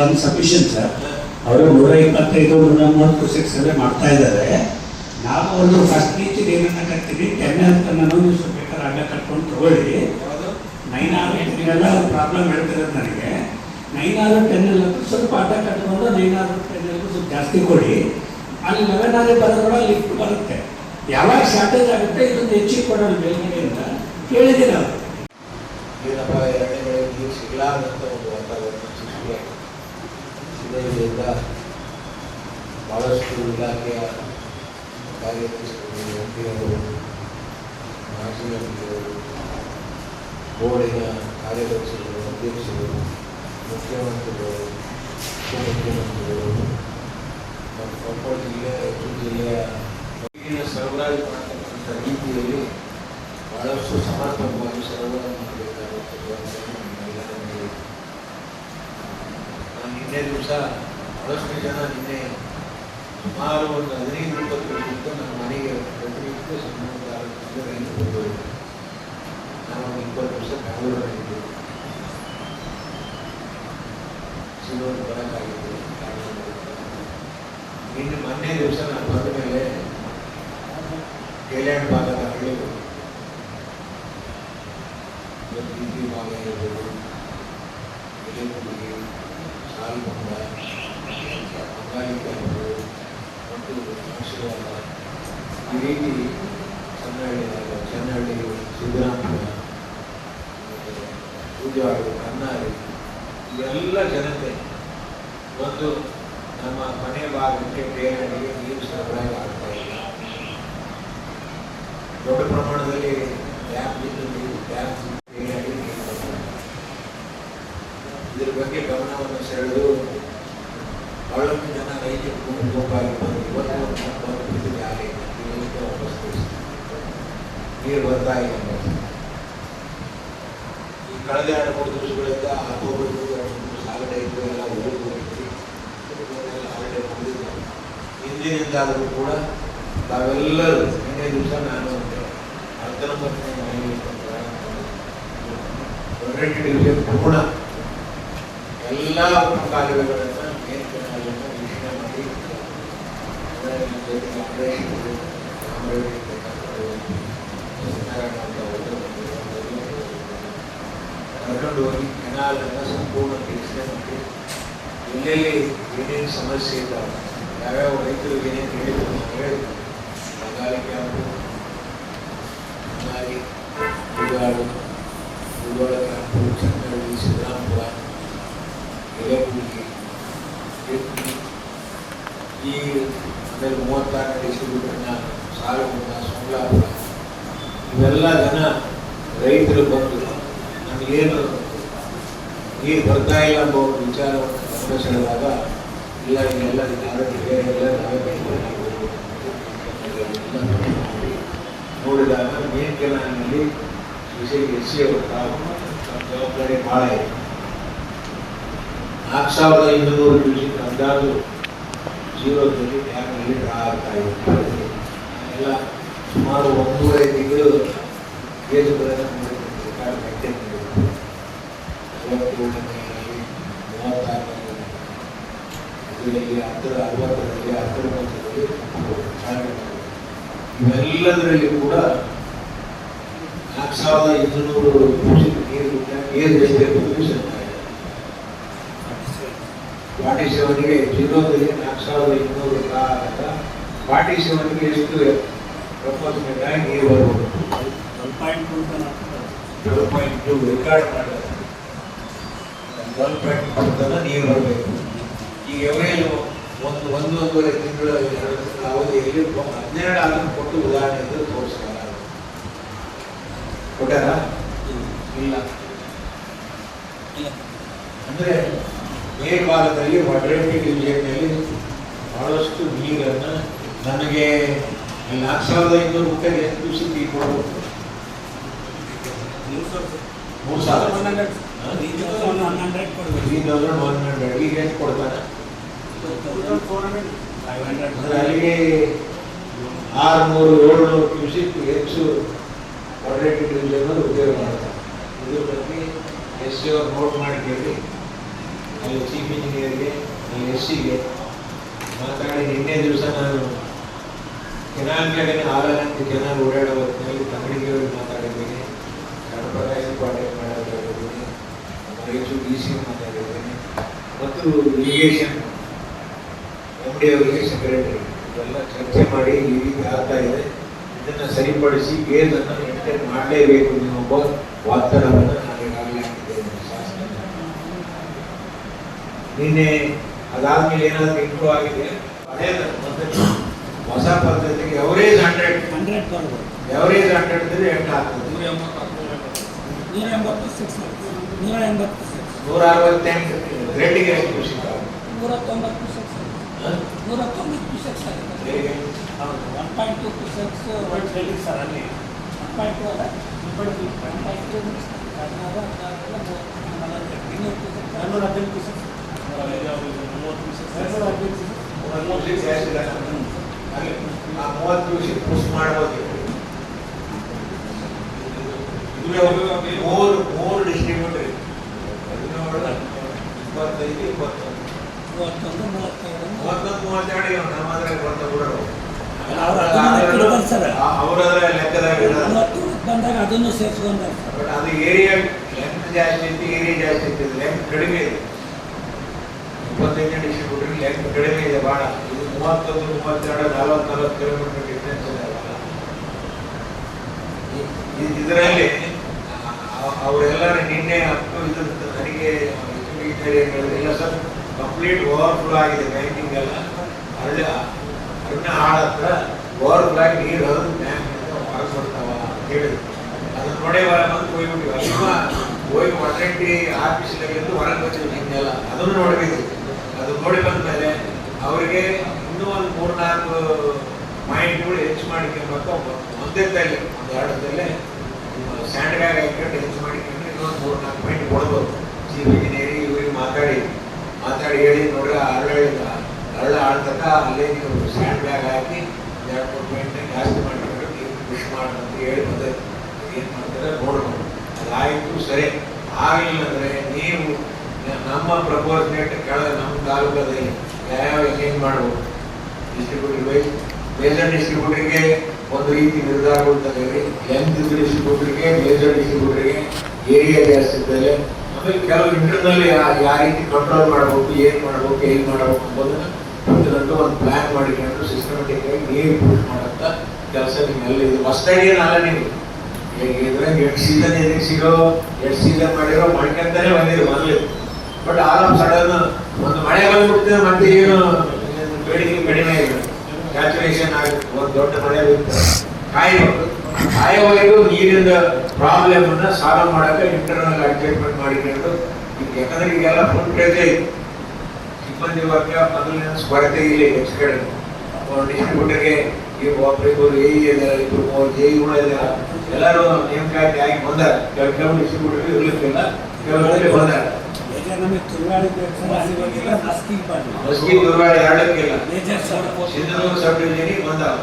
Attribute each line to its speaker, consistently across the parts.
Speaker 1: ಒಂದು ಸಫಿಷಿಯನ್ ಸರ್ ಅವರು ನೂರ ಇಪ್ಪತ್ತೈದು ನೂರ ಮೂವತ್ತು ಸೆಕ್ಷನ್ ಮಾಡ್ತಾ ಇದ್ದಾರೆ. ನಾವು ಒಂದು ಫಸ್ಟ್ ರೀತಿಗೆ ಏನನ್ನ ಕಟ್ತೀವಿ ಟೆನ್ ಅಂತ ನಾನು ನ್ಯೂಸ್ ಪೇಪರ್ ಅಡ್ಡ ಕಟ್ಕೊಂಡು ತಗೊಳ್ಳಿ. ನೈನ್ ಆರು ಟೆನ್ನೆಲ್ಲ ಪ್ರಾಬ್ಲಮ್ ಹೇಳ್ತಿರೋದು ನನಗೆ. ನೈನ್ ಆರು ಟೆನ್ ಎಲ್ಲ ಸ್ವಲ್ಪ ಅಡ್ಡ ಕಟ್ಕೊಂಡು ನೈನ್ ಆರು ಟೆನ್ ಎಲ್ಲ ಸ್ವಲ್ಪ ಜಾಸ್ತಿ ಕೊಡಿ. ಅಲ್ಲಿ ಲೆವೆನ್ ಆರೇ ಬರೋದ್ರ ಲಿಫ್ಟ್ ಬರುತ್ತೆ. ಯಾವಾಗ ಶಾರ್ಟೇಜ್ ಆಗುತ್ತೆ, ಇದೊಂದು ಹೆಚ್ಚಿಗೆ ಕೊಡೋಣ ಮೇಲ್ಗಡೆ ಅಂತ ಕೇಳಿದ್ದೀನಿ ಅವರು.
Speaker 2: ಏನಪ್ಪ ಎರಡನೇ ಬೆಳೆ ನೀರು ಒಂದು ವಾತಾವರಣ ಇದರಿಂದ ಭಾಳಷ್ಟು ಇಲಾಖೆಯ ಕಾರ್ಯದರ್ಶಿಗಳು ಎಂಪಿಯವರು ಮಾಜಿ ಮಂತ್ರಿಗಳು ಬೋರ್ಡಿನ ಕಾರ್ಯದರ್ಶಿಗಳು, ಅಧ್ಯಕ್ಷರು, ಮುಖ್ಯಮಂತ್ರಿಗಳು, ಉಪಮುಖ್ಯಮಂತ್ರಿಗಳು, ಮತ್ತು ಕೊಪ್ಪಳ ಜಿಲ್ಲೆ ಜಿಲ್ಲೆಯ ಸರಬರಾಜು ಮಾಡತಕ್ಕಂಥ ರೀತಿಯಲ್ಲಿ ಬಹಳಷ್ಟು ಸಮರ್ಪಕವಾಗಿ ಸರಬರಾಜು ಮಾಡಬೇಕಾಗುತ್ತದೆ ನಾನು ನಿನ್ನೆ ದಿವಸ ಬಹಳಷ್ಟು ಜನ ನಿನ್ನೆ ಸುಮಾರು ಒಂದು ಹದಿನೈದು ಇಪ್ಪತ್ತು ಇತ್ತು ನಮ್ಮ ಮನೆಗೆ ಪ್ರತಿನಿತ್ಯ ಸಂಬಂಧ ರೈತರು ಕೊಟ್ಟು ನಾನು ಒಂದು ಇಪ್ಪತ್ತು ದಿವಸ ಬೆಂಗಳೂರಲ್ಲಿದ್ದೆ ಸಿಗೋದು ಬರೋಕ್ಕಾಗಿತ್ತು ಇನ್ನು ಮೊನ್ನೆ ದಿವಸ ನಾನು ಬಂದ ಮೇಲೆ ಕೇಲ್ಯಾಂಡ್ ಭಾಗದ ಈ ರೀತಿ ಚನ್ನಹಳ್ಳಿ ಚನ್ನಹಳ್ಳಿ ಸಿದ್ದರಾಮಯ್ಯ ಪೂಜಾರು ಕನ್ನಾರಿ ಇವೆಲ್ಲ ಜನತೆ ಒಂದು ನಮ್ಮ ಮನೆ ಭಾಗಕ್ಕೆ ಬೇರೆಡೆಗೆ ನೀರು ಸರಬರಾಜು ಆಗ್ತಾ ಇಲ್ಲ ದೊಡ್ಡ ಪ್ರಮಾಣದಲ್ಲಿ ಡ್ಯಾಮ್ ಬಿದ್ದು ನೀರು ಡ್ಯಾಮ್ ಬೇರೆಡೆಗೆ ನೀರು ಬರ್ತಾ ಇದೆ. ಇದ್ರ ಬಗ್ಗೆ ಗಮನವನ್ನು ಸೆಳೆದು ಬಹಳಷ್ಟು ಜನ ರೈತರು ಗುಂಪು ಗುಂಪಾಗಿ ಬಂದು ಇವತ್ತು ಒಂದು ಒಂದು ಬಿದ್ದು ಜಾರಿ ಇವತ್ತು ವಾಪಸ್ ಕಳಿಸ್ತಾರೆ. ನೀರು ಬರ್ತಾ ಇಲ್ಲ ಅಂತ. ಈ ಕಳೆದ ಎರಡು ಮೂರು ದಿವಸಗಳಿಂದ ಹತ್ತು ಹೋಗ್ಬೇಕು ಎರಡು ಮೂರು ಸಾಲಡೆ ಇದ್ದು ಎಲ್ಲ ಊರಿಗೆ ಹೋಗಿದ್ವಿ ಇವತ್ತೆಲ್ಲ ಹಾಲಿಡೇ ಮುಗಿದಿದೆ ಇಂದಿನಿಂದಾದರೂ ಕೂಡ ತಾವೆಲ್ಲರೂ ನಿನ್ನೆ ದಿವಸ ನಾನು ಹತ್ತೊಂಬತ್ತನೇ ಮನೆಯಲ್ಲಿ ಹೊರಗಡೆ ಡಿವಿಷನ್ ಪೂರ್ಣ ಎಲ್ಲ ಉಪಕಾಲುವೆಗಳನ್ನು ಮೇನ್ ಕೆನಾಲನ್ನು ವೀಕ್ಷಣೆ ಮಾಡಿ ಅದರ ಜೊತೆಗೆ ಆಪರೇಷನ್ ಕಾಮಗಾರಿ ಸತ್ಯನಾರಾಯಣ ಅಂತ ಅವರು ಕರ್ಕೊಂಡು ಹೋಗಿ ಕೆನಾಲನ್ನು ಸಂಪೂರ್ಣ ವೀಕ್ಷಣೆ ಮಾಡಿ ಎಲ್ಲೆಲ್ಲಿ ಏನೇನು ಸಮಸ್ಯೆ ಇದ್ದಾವೆ ಯಾವ್ಯಾವ ರೈತರು ಏನೇನು ಹೇಳಿದ್ರು ನಾವು ಹೇಳಿದ್ವಿ ಬಂಗಾಳಿ ಕ್ಯಾಂಪು ಬಳ್ಳಾರಿ ಗುಡಿಗಾಡು ಗುಡಿವಾಡ ಕ್ಯಾಂಪು ಚನ್ನಹಳ್ಳಿ ಸಿದ್ದರಾಮಪುರ ಎಲೆಕುಡಿ ಎತ್ತಿ ಈ ಆಮೇಲೆ ಮೂವತ್ತಾರನೇ ಡಿಸ್ಟ್ರಿಬ್ಯೂಟರ್ನ ಸಾಲಗುಂಡ ಸೋಮಲಾಪುರ ಇವೆಲ್ಲ ಜನ ರೈತರು ಬಂದು ನಮಗೇನು ನೀರು ಬರ್ತಾ ಇಲ್ಲ ಎಂಬ ಒಂದು ವಿಚಾರವನ್ನು ಗಮನ ಸೆಳೆದಾಗ ಇಲ್ಲ ಇದೆಲ್ಲ ಆರೋಗ್ಯ ಎಲ್ಲ. ನೋಡಿದಾಗ ಮೇನ್ ಕೆನಾಲಿನಲ್ಲಿ ವಿಷಯ ಎಸ್ ಸಿ ಅವರು ಜವಾಬ್ದಾರಿ ಭಾಳ ಇದೆ ನಾಲ್ಕು ಸಾವಿರದ ಐನೂರು ಮ್ಯೂಸಿಕ್ ಅಂದಾಜು ಜೀವನದಲ್ಲಿ ಡ್ಯಾಮ್ನಲ್ಲಿ ಡ್ರಾ ಆಗ್ತಾ ಇದೆ ಎಲ್ಲ ಸುಮಾರು ಒಂದೂವರೆ ತಿಂಗಳು ಗೇಜುಗಳನ್ನು ರೆಕಾರ್ಡ್ ಮೇಂಟೈನ್ ಮಾಡಿದ್ರು ನಲವತ್ತೇಳನೆಯಲ್ಲಿ ಮೂವತ್ತಾರನೇ ಇದರಲ್ಲಿ ಹತ್ತರ ಅರವತ್ತರಲ್ಲಿ ಹತ್ತೊಂಬತ್ತರಲ್ಲಿ ಚಾಲನೆ ಮಾಡಿದ್ರು. ಇವೆಲ್ಲದರಲ್ಲಿ ಕೂಡ ನಾಲ್ಕು ಸಾವಿರದ ಇನ್ನೂರು ನೀರು ನೀರು ನೀರು ಎಷ್ಟಬೇಕು ಫಾರ್ಟಿ ಸೆವೆನ್ಗೆ ಜೀರೋದಲ್ಲಿ ನಾಲ್ಕು ಸಾವಿರದ ಇನ್ನೂರು ಫಾರ್ಟಿ ಸೆವೆನ್ಗೆ ಎಷ್ಟು ಪ್ರಪೋಸ್ಮೆಂಟ್ ಆಗಿ ನೀರು ಬರ್ಬೋದು?
Speaker 1: One point two
Speaker 2: twelve point two record ಮಾಡಿದ್ದಾರೆ. ಟ್ವೆಲ್ ಪಾಯಿಂಟ್ ಟು ತನಕ ನೀರು ಬರಬೇಕು. ಈಗ ಎಮೇಲು ಒಂದು ಒಂದು ಒಂದೂವರೆ ತಿಂಗಳು ಎರಡು ತಿಂಗಳ ಅವಧಿಯಲ್ಲಿ ಹದಿನೆರಡು ಆದರೂ ಕೊಟ್ಟು ಉದಾಹರಣೆ ತೋರಿಸ್ತಾರ. ತೋರಿಸ್ತಾರೆ. ಕೊಟ್ಟಾರ? ಇಲ್ಲ. ಅಂದ್ರೆ ಮೇಲ್ಭಾಗದಲ್ಲಿ ವಡ್ರೇಟಿ ಯೋಜನೆಯಲ್ಲಿ ಭಾಳಷ್ಟು ನೀರನ್ನು ನನಗೆ ನಾಲ್ಕು ಸಾವಿರದ ಐನೂರು ರೂಪಾಯಿ ಎಷ್ಟು ದಿವಸಕ್ಕೆ ಕೊಡಬೇಕು ಮೂರು ಸಾವಿರ.
Speaker 1: ಒನ್ ಹಂಡ್ರೆಡ್ ಕೊಡ್ಬೇಕು.
Speaker 2: ಈಗ ಎಷ್ಟು ಕೊಡ್ತಾರೆ?
Speaker 1: ಫೈವ್ ಆರು
Speaker 2: ಮೂರು ಅಲ್ಲಿಗೆ ಏಳ್ನೂರು ಕ್ಯೂಸಿಕ್ ಹೆಚ್ಚು ವಡ್ರೇಟಿ ಡಿವಿಷನ್ ಉಪಯೋಗ ಮಾಡ್ತಾರೆ ಇದ್ರ ಬಗ್ಗೆ ಎಸ್ ಸಿ ಅವ್ರು ನೋಟ್ ಕೇಳಿ. ಅಲ್ಲಿ ಚೀಫ್ ಇಂಜಿನಿಯರ್ಗೆ, ಅಲ್ಲಿ ಎಸ್ ಸಿಗೆ ಮಾತಾಡಿ, ನಿನ್ನೆ ದಿವಸ ನಾನು ಕೆನಾಲ್ ಮೇಲೆ ಆರು ಗಂಟೆ ಕೆನಾಲ್ ಓಡಾಡೋ ಹೊತ್ತಿನಲ್ಲಿ ತಂಗಡಿಗೆ ಮಾತಾಡಿದ್ದೀನಿ. ಗಣಪರಾಯ ಕಾಂಟ್ಯಾಕ್ಟ್ ಮಾಡೋದಿದ್ದೀನಿ ರಾಯಚೂರು ಡಿ ಸಿ ಮಾತಾಡಿದ್ದೀನಿ. ಮತ್ತು ಇರಿಗೇಷನ್ ಡಿ ಅವರಿಗೆ ಸೆಕ್ರೆಟರಿ. ಇವೆಲ್ಲ ಚರ್ಚೆ ಮಾಡಿ ಈ ರೀತಿ ಆಗ್ತಾ ಇದೆ. ಇದನ್ನು ಸರಿಪಡಿಸಿ ಗೇಜನ್ನು ಮೇಂಟೈನ್ ಮಾಡಲೇಬೇಕು. ಎನ್ನುವ ವಾತಾವರಣವನ್ನು ನಾನು ಈಗಾಗಲೇ ಹಾಕಿದ್ದೇನೆ ಶಾಸನ ನಿನ್ನೆ ಅದಾದ್ಮೇಲೆ ಏನಾದರೂ ಇಂಪ್ರೂವ್ ಆಗಿದೆ? ಅದೇ ಪದ್ಧತಿ ಹೊಸ ಪದ್ಧತಿಗೆ ಎವರೇಜ್ ಹಂಡ್ರೆಡ್ ಎವರೇಜ್ ಹಂಡ್ರೆಡ್ ಇದ್ರೆ ಎಂಟು ಆಗ್ತದೆ.
Speaker 1: ನೂರ ಎಂಬತ್ತು ಸಿಕ್ಸ್ ನೂರ ಎಂಬತ್ತು
Speaker 2: ನೂರ ಅರವತ್ತೆಂಟು ಗ್ರೇಡಿಗೆ ಎಷ್ಟು ಖುಷಿ
Speaker 1: ನೂರ ತೊಂಬತ್ತು ನೂರ ತೊಂಬತ್ತು ಸಿಕ್ಸ್ ಆಗಿದೆ ಹೌದು one point two six one ಹೇಳಿ ಸರ್ ಅಲ್ಲಿ ಒನ್ ಪಾಯಿಂಟ್ ಟು ಅಲ್ಲ ಒನ್ ಪಾಯಿಂಟ್ ಟು ಹದಿನಾರು ಹದಿನಾರು ನಲವತ್ತೆಂಟು ಇನ್ನೂರು ಪರ್ಸೆಂಟ್
Speaker 3: ನಾನ್ನೂರ ಹದಿನೆಂಟು ಪೀಸಸ್ ಮೂವತ್ತು ಪೀಸಸ್
Speaker 1: ಎರಡ್ನೂರ ಹದಿನೈದು
Speaker 2: ಅಲ್ಲಿ ಆ ಮೂವತ್ತು ದಿವಸ ಪುಷ್ ಮಾಡ್ಬೋದು ಮೂರು ಮೂರು ಡಿಸ್ಟ್ರಿಬ್ಯೂಟರ್ ಹದಿನೇಳು ಇಪ್ಪತ್ತೈದು ಇಪ್ಪತ್ತೊಂದು
Speaker 1: ಮೂವತ್ತೊಂದು ಮೂವತ್ತೈದು
Speaker 2: ಮೂವತ್ತೊಂದು ಮೂವತ್ತೆರಡು ಇವ್ನು ನಮ್ಮ ಹತ್ರ ಬಂದ ಬಿಡೋರು
Speaker 1: ಅವ್ರು ಅದನ್ನ ಲೆಕ್ಕ ಬರ್ತಾರೆ.
Speaker 2: ಅವರದ್ರ ಲೆಕ್ಕದಾಗ
Speaker 1: ಬಂದಾಗ ಅದನ್ನು ಸೇರಿಸ್ಕೊಂಡಾರೆ
Speaker 2: ಬಟ್ ಅದು ಏರಿಯಾ ಲೆಂತ್ ಜಾಸ್ತಿ ಐತಿ ಏರಿಯಾ ಜಾಸ್ತಿ ಐತಿ ಲೆಂತ್ ಕಡಿಮೆ ಇದೆ. ಇಪ್ಪತ್ತೈದನೇ ಡಿಸ್ಟ್ರಿಬ್ಯೂಟರ್ ಲೆಂತ್ ಕಡಿಮೆ ಇದೆ ಭಾಳ ಇದು ಮೂವತ್ತೊಂದು ಮೂವತ್ತೆರಡು ನಲವತ್ತು ನಲವತ್ತು ಕಿಲೋಮೀಟರ್ ಡಿಫ್ರೆನ್ಸ್ ಇದೆ ಇದರಲ್ಲಿ ಅವರೆಲ್ಲರೂ ನಿನ್ನೆ ಹತ್ತು ಇದು ನನಗೆ ಇಲ್ಲ ಸರ್ ಕಂಪ್ಲೀಟ್ ಓವರ್ಫ್ಲೋ ಆಗಿದೆ ಬ್ಯಾಂಕಿಂಗ್ ಎಲ್ಲ. ಅರಣ್ಯ ಹಾಳತ್ರ ಓವರ್ಫ್ಲೋ ಆಗಿ ನೀರು ಹರಿದು ಬ್ಯಾಂಕ್ ಹೊರಗೆ ಬರ್ತಾವ ಅಂತ ಹೇಳಿದ್ರು ಬಂದು ಹೋಗ್ಬಿಟ್ಟಿವಿ ಅಲ್ಲಿಗ ಹೋಗಿ ಒಟ್ಟಂಟಿ ಆಫೀಸ್ಲಾಗಿದ್ದು ಹೊರಗೆ ಬಂದಿವಿ ನಿನ್ನೆಲ್ಲ ಅದನ್ನು ನೋಡಬೇಕು ಅದು ನೋಡಿ ಬಂದಮೇಲೆ ಅವರಿಗೆ ಇನ್ನೂ ಒಂದು ಮೂರ್ನಾಲ್ಕು ಪಾಯಿಂಟ್ಗಳು ಹೆಚ್ಚು ಮಾಡಿಕೊಂಡ್ಬೇಕು. ಒಂದೇ ತಲೆ, ಒಂದು ಎರಡು ಸ್ಯಾಂಡ್ ಬ್ಯಾಗ್ ಹಾಕೊಂಡು ಹೆಚ್ಚು ಮಾಡಿ ಇನ್ನೊಂದು ಮೂರು ನಾಲ್ಕು ಪಾಯಿಂಟ್ ಕೊಡ್ಬೋದು ಇವ್ರಿಗೆ ಮಾತಾಡಿ ಮಾತಾಡಿ ಹೇಳಿ ನೋಡ್ರಿ ಹರಳ ಹರಳ ಆಡ್ತಕ್ಕ ಅಲ್ಲೇ ನೀವು ಸ್ಯಾಂಡ್ ಬ್ಯಾಗ್ ಹಾಕಿ ಎರಡು ಮೂರು ಪಾಯಿಂಟ್ ಜಾಸ್ತಿ ಮಾಡಿಕೊಂಡು ನೀವು ಮಾಡಿ ಅಂತ ಹೇಳಿ ಮಾಡ್ತಾರೆ ನೋಡೋಣ ಸರಿ. ಆಗಲಿಲ್ಲ ಅಂದರೆ ನೀವು ನಮ್ಮ ಪ್ರಪೋಸ್ನೇಟ್ ಕೆಳಗೆ ನಮ್ಮ ತಾಲೂಕದಲ್ಲಿ ಯಾವ ಏನು ಮಾಡ್ಬೋದು? ಡಿಸ್ಟ್ರಿಬ್ಯೂಟರ್ ವೈಸ್ ಮೇಜರ್ ಡಿಸ್ಟ್ರಿಬ್ಯೂಟರ್ಗೆ ಒಂದು ರೀತಿ ನಿರ್ಧಾರ ನಿರ್ಧಾರಗಳು ತಗೊಳ್ಳಿ ಲೆಂತ್ ಡಿಸ್ಟ್ರಿಬ್ಯೂಟರ್ಗೆ ಮೇಜರ್ ಡಿಸ್ಟ್ರಿಬ್ಯೂಟರ್ಗೆ ಏರಿಯಾ ಜಾಸ್ತಿ ಇದ್ದಲ್ಲಿ. ಆಮೇಲೆ ಕೆಲವು ಇಂಟರ್ನಲ್ಲಿ ಯಾವ ರೀತಿ ಕಂಟ್ರೋಲ್ ಮಾಡಬೇಕು, ಏನು ಮಾಡಬೇಕು ಏನು ಮಾಡಬೇಕು ಅನ್ನೋದನ್ನು ಪ್ರತಿಯೊಂದು ಒಂದು ಪ್ಲಾನ್ ಮಾಡಿಕೊಂಡು ಸಿಸ್ಟಮೆಟಿಕ್ ಆಗಿ ನೀರು ಪುಷ್ ಮಾಡೋಂಥ ಕೆಲಸ ನಿಮ್ಮೆಲ್ಲ ಇದು. ಹೊಸದಾಗಿ ಏನಲ್ಲ ನೀವು ಇದ್ರಾಗ ಸೀಸನ್ ಏನಕ್ಕೆ ಸಿಗೋ ಎಷ್ಟು ಸೀಸನ್ ಮಾಡಿರೋ ಮಾಡ್ಕೊಂತಾನೆ ಬಂದಿದ್ರು ಮೊದಲು. ಬಟ್ ಆಲ್ ಆಫ್ ಸಡನ್ ಒಂದು ಮಳೆ ಬಂದ್ಬಿಡ್ತದೆ ಮತ್ತೆ ಏನು ಬೇಡಿಕೆ ಕಡಿಮೆ ಇದೆ. ಸ್ಯಾಚುರೇಷನ್ ಆಗುತ್ತೆ ಒಂದು ದೊಡ್ಡ ಮಳೆ ಕಾಯಿ ಕಾಯಬೇಕು ಕಾಯುವವರೆಗೂ ನೀರಿನ ಪ್ರಾಬ್ಲಮ್ ಅನ್ನ ಸಾಲ್ವ್ ಮಾಡಕ್ಕೆ ಇಂಟರ್ನಲ್ ಅಡ್ಜಸ್ಟ್ಮೆಂಟ್ ಮಾಡಿಕೊಂಡು ಯಾಕಂದ್ರೆ ಈಗೆಲ್ಲ ಫುಲ್ ಇದೆ. ಸಿಬ್ಬಂದಿ ವರ್ಗ ಮೊದಲಿನ ಸ್ಪರ್ಧೆ ಇಲ್ಲ ಹೆಚ್ಚು ಕಡೆ ಡಿಸ್ಟ್ರಿಬ್ಯೂಟರ್ಗೆ ಈ ಒಬ್ಬರಿಗೂ ಎ ಇದ್ದಾರೆ ಇಬ್ಬರು ಜೆ ಎಲ್ಲರೂ ನೇಮಕಾತಿ ಆಗಿ ಬಂದಾರೆ. ಕೆಲವು ಡಿಸ್ಟ್ರಿಬ್ಯೂಟರ್ ಇರ್ಲಿಕ್ಕಿಲ್ಲ ಕೆಲವರಲ್ಲಿ ಬಂದಾರೆ ಹೊಸಗಿ ದುರ್ವಾಡ ಎರಡಕ್ಕಿಲ್ಲ ಸಿಂಧನೂರು ಸಬ್ ಡಿವಿಷನಿಗೆ ಬಂದಾವ.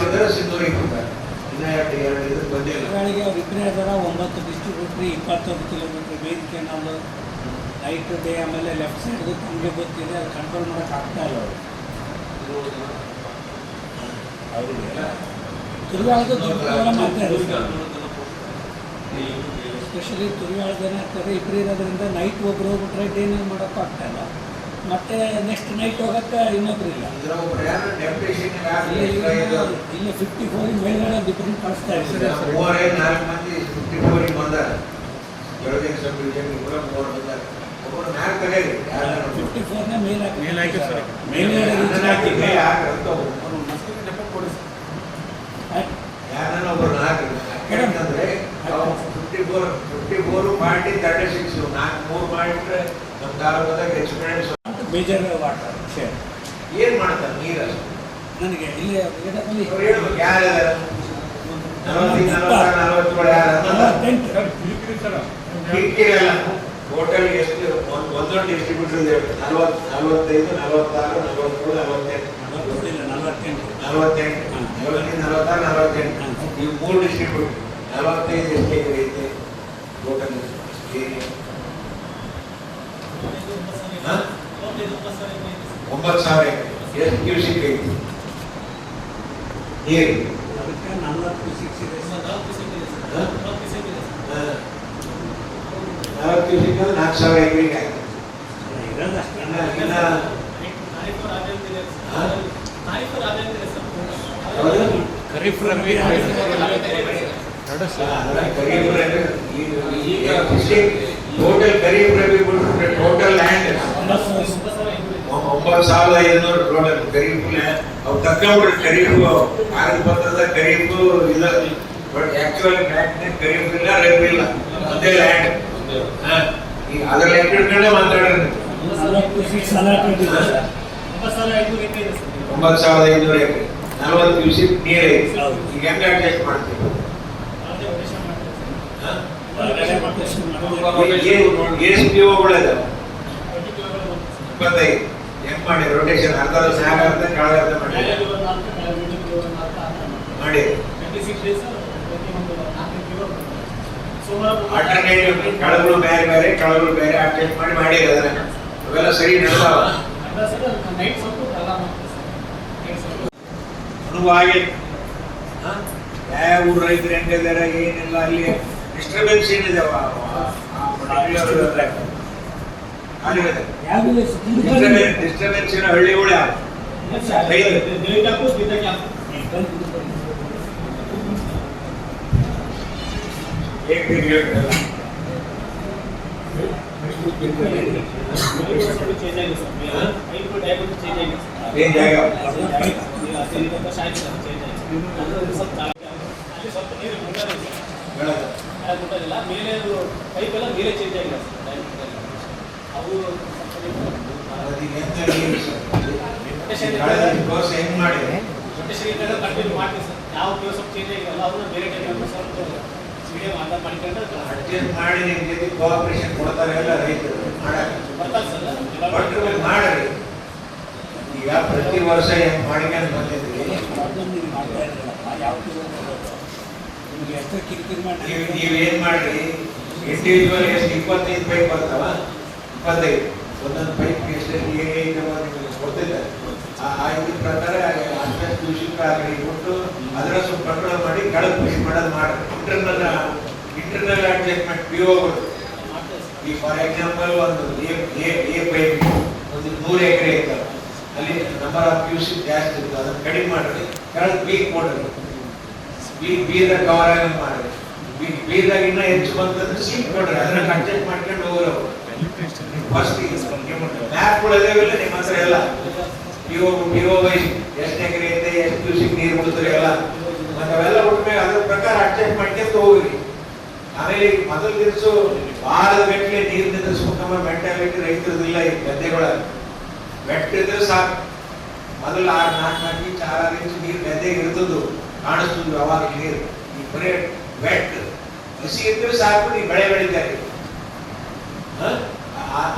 Speaker 2: ಬಂದರೆ ಸಿಂಧೂರಿಗೆ ಬಂದಾರೆ. ಇನ್ನ ಎರಡು ಎರಡು ಇದಕ್ಕೆ ಬಂದಿಲ್ಲ
Speaker 1: ಒಂಬತ್ತು ಡಿಸ್ಟ್ರಿಬ್ಯೂಟ್ರಿ ಇಪ್ಪತ್ತೊಂದು ಕಿಲೋಮೀಟ್ರ್. ವೇದಿಕೆ ನಾವು ನೈಟ್ ಡೇ ಆಮೇಲೆ ಲೆಫ್ಟ್ ಸೈಡ್ದು ತಮಗೆ ಗೊತ್ತಿದೆ ಅದು ಕಂಟ್ರೋಲ್ ಮಾಡೋಕೆ ಆಗ್ತಾ ಇಲ್ಲ ಅವರು.
Speaker 2: ಅವರಿಗೆ
Speaker 1: ತುಳುವಾಡದ ದುಡ್ಡು ಮಾತಾಡ್ತಾರೆ ಎಸ್ಪೆಷಲಿ ತುಳುವಾಡ ಜನ ಇರ್ತಾರೆ ಇಬ್ಬರು ಇರೋದ್ರಿಂದ ನೈಟ್ ಒಬ್ರು ಹೋಗ್ಬಿಟ್ರೆ ಡೇನಲ್ಲಿ ಮಾಡೋಕ್ಕೂ ಆಗ್ತಾ ಇಲ್ಲ. ಮತ್ತೆ ನೆಕ್ಸ್ಟ್ ನೈಟ್ ಹೋಗಕ್ಕೆ ಇನ್ನೊಬ್ರು ಇಲ್ಲ. ಇಲ್ಲಿ ಫಿಫ್ಟಿ ಫೋರ್ ಮೇಲ್ಗಡೆ ಡಿಫ್ರೆಂಟ್ ಕಳಿಸ್ತಾ ಇದ್ದಾರೆ
Speaker 2: ಫಿಫ್ಟಿ ಫೋರಿಗೆ ಮೇಲ್ ಬೆಳಗ್ಗೆ ಸಬ್ ಡಿವಿಷನ್ ಕೂಡ ಮೂವರು ಬಂದಾರೆ ಒಬ್ಬರು ಮ್ಯಾಕ್ ತೆಗೀರಿ ಯಾರು
Speaker 1: ಫಿಫ್ಟಿ ಫೋರ್ನೇ ಮೇಲ್ ಹಾಕಿ
Speaker 3: ಮೇಲ್ ಹಾಕಿ ಸರ್.
Speaker 1: ಮೇಲ್ಗಡೆ reach
Speaker 2: ಹಾಕಿ
Speaker 1: ಹಾಕಿ.
Speaker 2: ಕೈ ಹಾಕ್ರಂತ ಒಬ್ರು.
Speaker 1: ಆಯ್ತು.
Speaker 2: ಯಾರನ್ನ ಒಬ್ರು ಹಾಕಿ ಯಾಕಂದ್ರೆ ಫೋರ್ ಫಿಫ್ಟಿ ಫೋರ್ ಮಾಡಿ ತರ್ಟಿ ಸಿಕ್ಸ್ ನಾಲ್ಕು ಮೂರು ಪಾಯಿಂಟ್ ನಮ್ಮ ತಾಲೂಕದಾಗ ಎಕ್ಸ್ಪೀರಿಯನ್ಸ್
Speaker 1: ಬೇಜಾರು ಮಾಡ್ತಾರೆ ಶೇರ್
Speaker 2: ಏನ್ ಮಾಡ್ತಾರೆ ನೀರು
Speaker 1: ನನಗೆ ಇಲ್ಲಿ
Speaker 2: ಹೇಳ್ಬೇಕು ಯಾರು ಕಿರಿಕಿರಲ್ಲ ಟೋಟಲ್ ಎಷ್ಟು ಒಂದು ಒಂದೊಂದು ಡಿಸ್ಟ್ರಿಬ್ಯೂಟರ್ ಇದೆ. ನಲವತ್ತು ನಲವತ್ತೈದು ನಲವತ್ತಾರು ನಲವತ್ತೇಳು ನಲವತ್ತೆಂಟು.
Speaker 1: ನಲವತ್ತೆಂಟು.
Speaker 2: ನಲವತ್ತೆಂಟು. ನಲವತ್ತೈದು ನಲವತ್ತಾರು ನಲವತ್ತೆಂಟು. ಈ ಮೂರು ಡಿಸ್ಟ್ರಿಬ್ಯೂಟರ್ ನಲವತ್ತೈದು ಎಷ್ಟು ಎಕರೆ ಐತೆ ಟೋಟಲ್ ಏರಿಯಾ ಹಾ? ಒಂಬತ್ತು ಸಾವಿರ ಎಕರೆ ಎಷ್ಟು ಕ್ಯೂಸಿಕ್ ಐತಿ ನೀರು
Speaker 1: ಅದಕ್ಕೆ ನಲವತ್ತು ಸಿಕ್ಸ್ ಇದೆ ಸರ್.
Speaker 2: ನಾಲ್ಕು ಕ್ಯೂಸಿಕ್ ಅಂದ್ರೆ ನಾಲ್ಕು ಸಾವಿರ ಎಕರೆಗೆ ಆಯ್ತು
Speaker 1: ಇರೋದು ಅಷ್ಟೇ
Speaker 2: ಇನ್ನ ಇನ್ನ
Speaker 3: ಖರೀಫ್ ರಬಿ
Speaker 2: ಟೋಟಲ್ ಖರೀಫ್ ರಬಿ ಬಿಟ್ರೆ ಟೋಟಲ್ ಲ್ಯಾಂಡ್ ಒಂಬತ್ತು ಸಾವಿರದ ಐನೂರು ಟೋಟಲ್ ಖರೀಫ್ ಲ್ಯಾಂಡ್ ತಕ್ಕೊಂಡ್ರೆ ಖರೀಫ್ ಆಗದ ಬರ್ತದ ಖರೀಫ್ ಇಲ್ಲ. ಬಟ್ ಆಕ್ಚುಯಲ್ ಲ್ಯಾಂಡ್ ಖರೀಫ್ ಇಲ್ಲ ರಬಿ ಇಲ್ಲ. ಒಂದೇ ಲ್ಯಾಂಡ್ ಈಗ ಅದ್ರ ಲ್ಯಾಂಡ್ ಇಟ್ಕೊಂಡೆ ಮಾತಾಡ್ರಿ. ಒಂಬತ್ತು ಸಾವಿರದ ಐನೂರು ಎಕರೆ. ನಲವತ್ತು ಕ್ಯೂಸಿಕ್ ನೀರು ಐತಿ. ಈಗ ಹೆಂಗೆ ಅಡ್ಜಸ್ಟ್ ಮಾಡ್ತೀವಿ
Speaker 1: ಹೊರಗಡೆ rotation ಮಾಡ್ಬೇಕು.
Speaker 2: ಎಷ್ಟು ಪಿ ಇಪ್ಪತ್ತೈದು. ಹೆಂಗ್ ಮಾಡಿ ರೊಟೇಷನ್ ಅರ್ಧ ಮ್ಯಾಗ ಅರ್ಧ ಕೆಳಗ ಅರ್ಧ ಮಾಡಿ. ಮಾಡಿ. ಆಲ್ಟರ್ನೇಟಿವ್ ಕೆಳಗಳು ಬೇರೆ ಬೇರೆ ಕಳಗಳು ಬೇರೆ ಅಟೆಂಡ್ ಮಾಡಿ ಮಾಡಿ ಅದನ್ನ ಅವೆಲ್ಲ ಸರಿ ನಡೆದಾವ. ಅನುವಾಗಿ? ಯಾವ ಊರ್ ರೈತರು ಹೆಂಗಿದ್ದಾರೆ ಏನಿಲ್ಲ ಅಲ್ಲಿ ಡಿಸ್ಟರ್ಬೆನ್ಸ್.
Speaker 1: ಏನಿದೆ?
Speaker 2: ಡಿಸ್ಟರ್ಬೆನ್ಸ್ ಇರೋ ಹಳ್ಳಿಗಳು ಯಾವ ಹೇಗ್ ಬೇಕು ಹೇಳ್ರಲ್ಲ. ಏನ್ ಜಾಗ ಹೇಳೋದು.
Speaker 3: ಮೇಲೆ ಪೈಪ್ ಎಲ್ಲ ಮೇಲೆ ಚೇಂಜ್ ಆಗಿಲ್ಲ ಅವು
Speaker 2: ಅದಕ್ಕೆ ಎಂತ ನೀರು ಸರ್? ಕೋರ್ಸ್ ಹೆಂಗ್
Speaker 3: ಸರ್ ಯಾವ ಕೋರ್ಸ್ ಚೇಂಜ್ ಆಗಿಲ್ಲ ಅವ್ರನ್ನ ಬೇರೆ
Speaker 2: ಅಡ್ಜಸ್ಟ್ ಮಾಡಿ ನಿಮ್ ಜೊತೆ ಕೊಡ್ತಾರೆ ಎಲ್ಲ ರೈತರು ಮಾಡಕ್ಕೆ ಮಾಡ್ರಿ ಈಗ ಪ್ರತಿ ವರ್ಷ ಹೆಂಗ್ ಮಾಡ್ಕೊಂಡು ಬಂದಿದ್ರಿ
Speaker 1: ಮಾಡಿ
Speaker 2: ನೀವೇನ್ ಮಾಡ್ರಿ ಇಂಡಿವಿಜುವಲ್ ಎಷ್ಟು ಇಪ್ಪತ್ತೈದು ಬೈಕ್ ಬರ್ತಾವ ಇಪ್ಪತ್ತೈದು ಒಂದೊಂದು ಪೈಪ್ ಎಷ್ಟು ನಿಮಗೆ ಕೊಡ್ತಿದ್ದಾರೆ. ಆ ಇದ್ರ ಪ್ರಕಾರ ಅಷ್ಟೇ ಕೃಷಿಕ ಆಗಲಿ ಕೊಟ್ಟು ಅದರ ಸ್ವಲ್ಪ ಕಂಟ್ರೋಲ್ ಮಾಡಿ ಕೆಳಗೆ ಕೃಷಿ ಮಾಡೋದು ಮಾಡಿ ಇಂಟರ್ನಲ್ ಇಂಟರ್ನಲ್ ಅಡ್ಜಸ್ಟ್ಮೆಂಟ್ ಪಿ ಈ ಫಾರ್ ಎಕ್ಸಾಂಪಲ್ ಒಂದು ಎ ಎ ಎ ಪೈಪ್ ಒಂದು ನೂರು ಎಕರೆ ಇರ್ತವೆ ಅಲ್ಲಿ ನಂಬರ್ ಆಫ್ ಯೂಸಿಕ್ ಜಾಸ್ತಿ ಇತ್ತು. ಅದನ್ನ ಕಡಿಮೆ ಮಾಡಿರಿ. ಕೆಳಗೆ ಬೀಗ್ ಕೊಡ್ರಿ. ಬೀಗ್ ಬೀದ ಕವರ್ ಆಗಿ ಮಾಡಿರಿ. ಬೀದಾಗ ಇನ್ನೂ ಹೆಚ್ಚು ಬಂತಂದ್ರೆ ಸೀಟ್ ಕೊಡ್ರಿ. ಅದನ್ನ ಅಡ್ಜಸ್ಟ್ ಮಾಡ್ಕೊಂಡು ಹೋಗ್ರು ಫಸ್ಟ್ ಮ್ಯಾಪ್ ನಿಮ್ಮ ಹತ್ರ ಎಲ್ಲ ವೈಸ್ ಎಷ್ಟು ಎಕರೆ ಐತೆ ಎಷ್ಟು ನೀರು ಬಿಡ್ತಾರೆ ಎಲ್ಲ. ಅವೆಲ್ಲ ಅದ್ರ ಪ್ರಕಾರ ಅಡ್ಜಸ್ಟ್ ಮಾಡ್ಕೊಂತ ಹೋಗ್ರಿ. ಆಮೇಲೆ ಮೊದಲು ದಿವಸ ವಾರದ ಗಟ್ಟಲೆ ನೀರು ನಿಂದಿರ್ಸ್ಬೇಕಂಬ ಮೆಂಟಾಲಿಟಿ ರೈತರದಿಲ್ಲ ಈ ಗದ್ದೆಗಳ ಮೆಟ್ಟಿದ್ರೆ ಸಾಕು. ಮೊದಲು ಆರು ನಾಲ್ಕು ನಾಲ್ಕು ಇಂಚ್ ಆರಾರು ಇಂಚ್ ನೀರು ಗದ್ದೆಗೆ ಇರ್ತದ್ದು. ಅವಾಗ ನೀರು. ಈ ಬರೇ ವೆಟ್ ಹಸಿ ಇದ್ರೆ ಸಾಕು ನೀವು ಬೆಳೆ ಬೆಳಿತಾರೆ ಹ? ಆ-